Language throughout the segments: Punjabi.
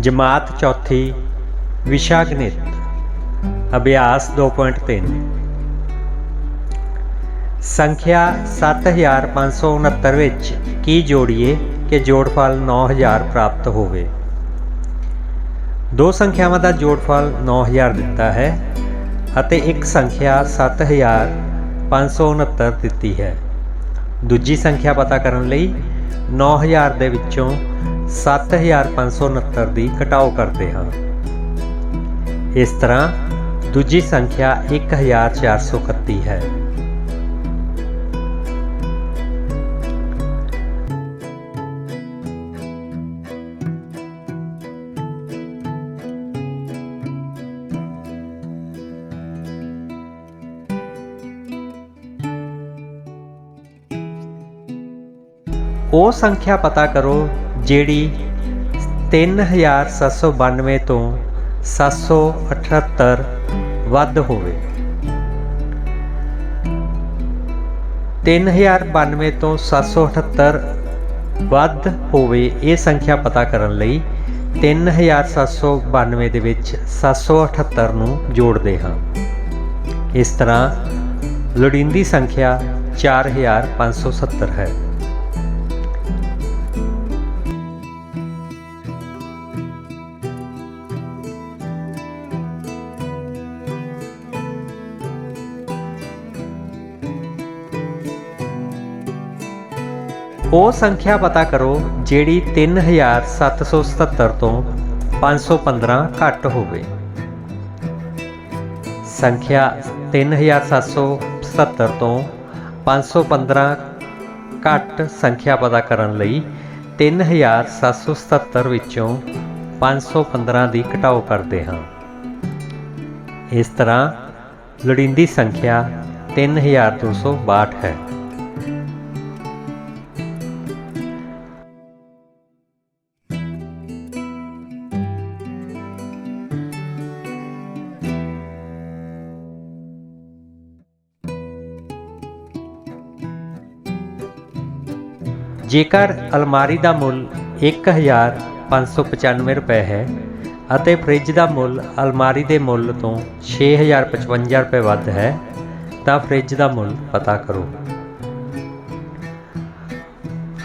ਜਮਾਤ ਚੌਥੀ ਵਿਸ਼ਾ ਗਣਿਤ ਅਭਿਆਸ 2.3 ਸੰਖਿਆ 7569 ਵਿੱਚ ਕੀ ਜੋੜੀਏ ਕਿ ਜੋੜਫਲ 9000 ਪ੍ਰਾਪਤ ਹੋਵੇ? ਦੋ ਸੰਖਿਆਵਾਂ ਦਾ ਜੋੜਫਲ 9000 ਦਿੱਤਾ ਹੈ ਅਤੇ ਇੱਕ ਸੰਖਿਆ 7569 ਦਿੱਤੀ ਹੈ। ਦੂਜੀ ਸੰਖਿਆ ਪਤਾ ਕਰਨ ਲਈ 9000 ਦੇ ਵਿੱਚੋਂ 7569 ਦੀ ਘਟਾਓ ਕਰਦੇ ਹਾਂ ਇਸ ਤਰ੍ਹਾਂ ਦੂਜੀ ਸੰਖਿਆ 1431 ਹੈ ਉਹ ਸੰਖਿਆ ਪਤਾ ਕਰੋ ਜਿਹੜੀ 3792 ਤੋਂ 778 ਵੱਧ ਹੋਵੇ। 3092 ਤੋਂ 778 ਵੱਧ ਹੋਵੇ ਇਹ ਸੰਖਿਆ ਪਤਾ ਕਰਨ ਲਈ 3792 ਦੇ ਵਿੱਚ 778 ਨੂੰ ਜੋੜਦੇ ਹਾਂ। ਇਸ ਤਰ੍ਹਾਂ ਲੋੜੀਂਦੀ ਸੰਖਿਆ 4570 ਹੈ। ਉਹ ਸੰਖਿਆ ਪਤਾ ਕਰੋ ਜਿਹੜੀ 3777 ਤੋਂ 515 ਘੱਟ ਹੋਵੇ। ਸੰਖਿਆ 3777 ਤੋਂ 515 ਘੱਟ ਸੰਖਿਆ ਪਤਾ ਕਰਨ ਲਈ 3777 ਵਿੱਚੋਂ 515 ਦੀ ਘਟਾਓ ਕਰਦੇ ਹਾਂ। ਇਸ ਤਰ੍ਹਾਂ ਲੋੜੀਂਦੀ ਸੰਖਿਆ 3262 ਹੈ। ਜੇਕਰ ਅਲਮਾਰੀ ਦਾ ਮੁੱਲ 1595 ਰੁਪਏ ਹੈ ਅਤੇ ਫ੍ਰਿਜ ਦਾ ਮੁੱਲ ਅਲਮਾਰੀ ਦੇ ਮੁੱਲ ਤੋਂ 6055 ਰੁਪਏ ਵੱਧ ਹੈ, ਤਾਂ ਫ੍ਰਿਜ ਦਾ ਮੁੱਲ ਪਤਾ ਕਰੋ।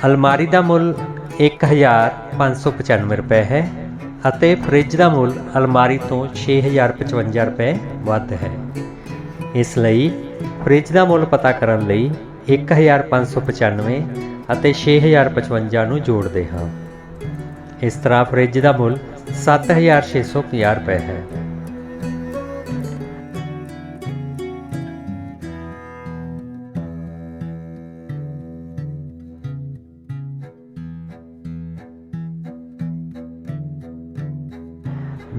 ਅਲਮਾਰੀ ਦਾ ਮੁੱਲ 1595 ਰੁਪਏ ਹੈ ਅਤੇ ਫ੍ਰਿਜ ਦਾ ਮੁੱਲ ਅਲਮਾਰੀ ਤੋਂ 6055 ਰੁਪਏ ਵੱਧ ਹੈ। ਇਸ ਲਈ ਫ੍ਰਿਜ ਦਾ ਮੁੱਲ ਪਤਾ ਕਰਨ ਲਈ 1595 ਅਤੇ 6055 ਨੂੰ ਜੋੜਦੇ ਹਾਂ। ਇਸ ਤਰ੍ਹਾਂ ਫ੍ਰਿਜ ਦਾ ਮੁੱਲ 7650 ਰੁਪਏ ਹੈ।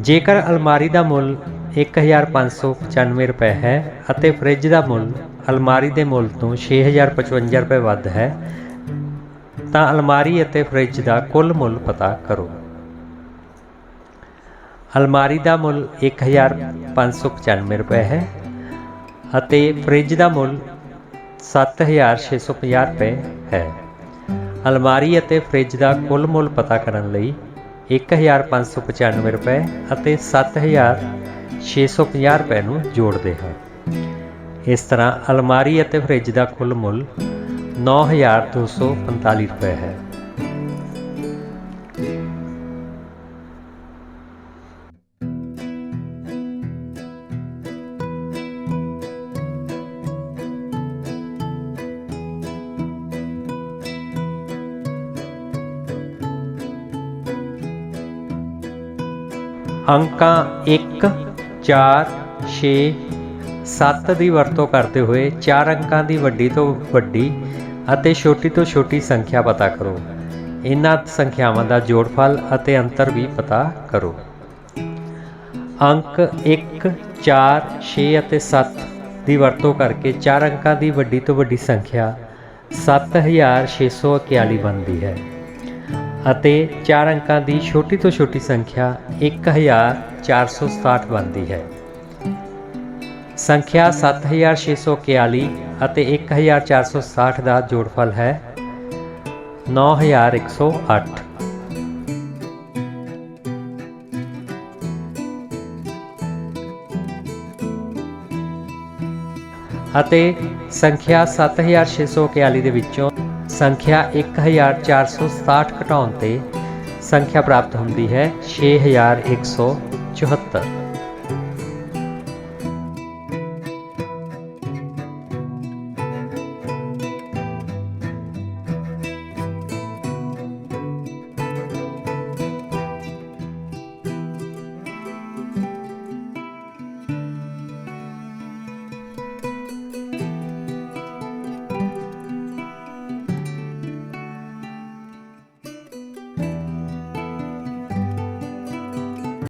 ਜੇਕਰ ਅਲਮਾਰੀ ਦਾ ਮੁੱਲ 1595 ਰੁਪਏ ਹੈ ਅਤੇ ਫ੍ਰਿਜ ਦਾ ਮੁੱਲ ਅਲਮਾਰੀ ਦੇ ਮੁੱਲ ਤੋਂ 6055 ਰੁਪਏ ਵੱਧ ਹੈ ਤਾਂ ਅਲਮਾਰੀ ਅਤੇ ਫ੍ਰਿਜ ਦਾ ਕੁੱਲ ਮੁੱਲ ਪਤਾ ਕਰੋ। ਅਲਮਾਰੀ ਦਾ ਮੁੱਲ 1595 ਰੁਪਏ ਹੈ ਅਤੇ ਫ੍ਰਿਜ ਦਾ ਮੁੱਲ 7650 ਰੁਪਏ ਹੈ। ਅਲਮਾਰੀ ਅਤੇ ਫ੍ਰਿਜ ਦਾ ਕੁੱਲ ਮੁੱਲ ਪਤਾ ਕਰਨ ਲਈ 1595 ਰੁਪਏ ਅਤੇ 7650 ਰੁਪਏ ਨੂੰ ਜੋੜਦੇ ਹਾਂ। ਇਸ ਤਰ੍ਹਾਂ ਅਲਮਾਰੀ ਅਤੇ ਫ੍ਰਿਜ ਦਾ ਕੁੱਲ ਮੁੱਲ 9245 ਰੁਪਏ ਹੈ। ਅੰਕਾਂ 1 4 6 7 ਦੀ ਵਰਤੋਂ ਕਰਦੇ ਹੋਏ ਚਾਰ ਅੰਕਾਂ ਦੀ ਵੱਡੀ ਤੋਂ ਵੱਡੀ ਅਤੇ ਛੋਟੀ ਤੋਂ ਛੋਟੀ ਸੰਖਿਆ ਪਤਾ ਕਰੋ। ਇਹਨਾਂ ਸੰਖਿਆਵਾਂ ਦਾ ਜੋੜਫਲ ਅਤੇ ਅੰਤਰ ਵੀ ਪਤਾ ਕਰੋ। ਅੰਕ 1 4 6 ਅਤੇ 7 ਦੀ ਵਰਤੋਂ ਕਰਕੇ ਚਾਰ ਅੰਕਾਂ ਦੀ ਵੱਡੀ ਤੋਂ ਵੱਡੀ ਸੰਖਿਆ 7641 ਬਣਦੀ ਹੈ। ਅਤੇ ਚਾਰ ਅੰਕਾਂ ਦੀ ਛੋਟੀ ਤੋਂ ਛੋਟੀ ਸੰਖਿਆ 1467 ਬਣਦੀ ਹੈ। ਸੰਖਿਆ 7641 ਅਤੇ 1460 ਦਾ ਜੋੜਫਲ ਹੈ 9108 ਅਤੇ ਸੰਖਿਆ 7641 ਦੇ ਵਿੱਚੋਂ ਸੰਖਿਆ 1460 ਘਟਾਉਣ ਤੇ ਸੰਖਿਆ ਪ੍ਰਾਪਤ ਹੁੰਦੀ ਹੈ 6174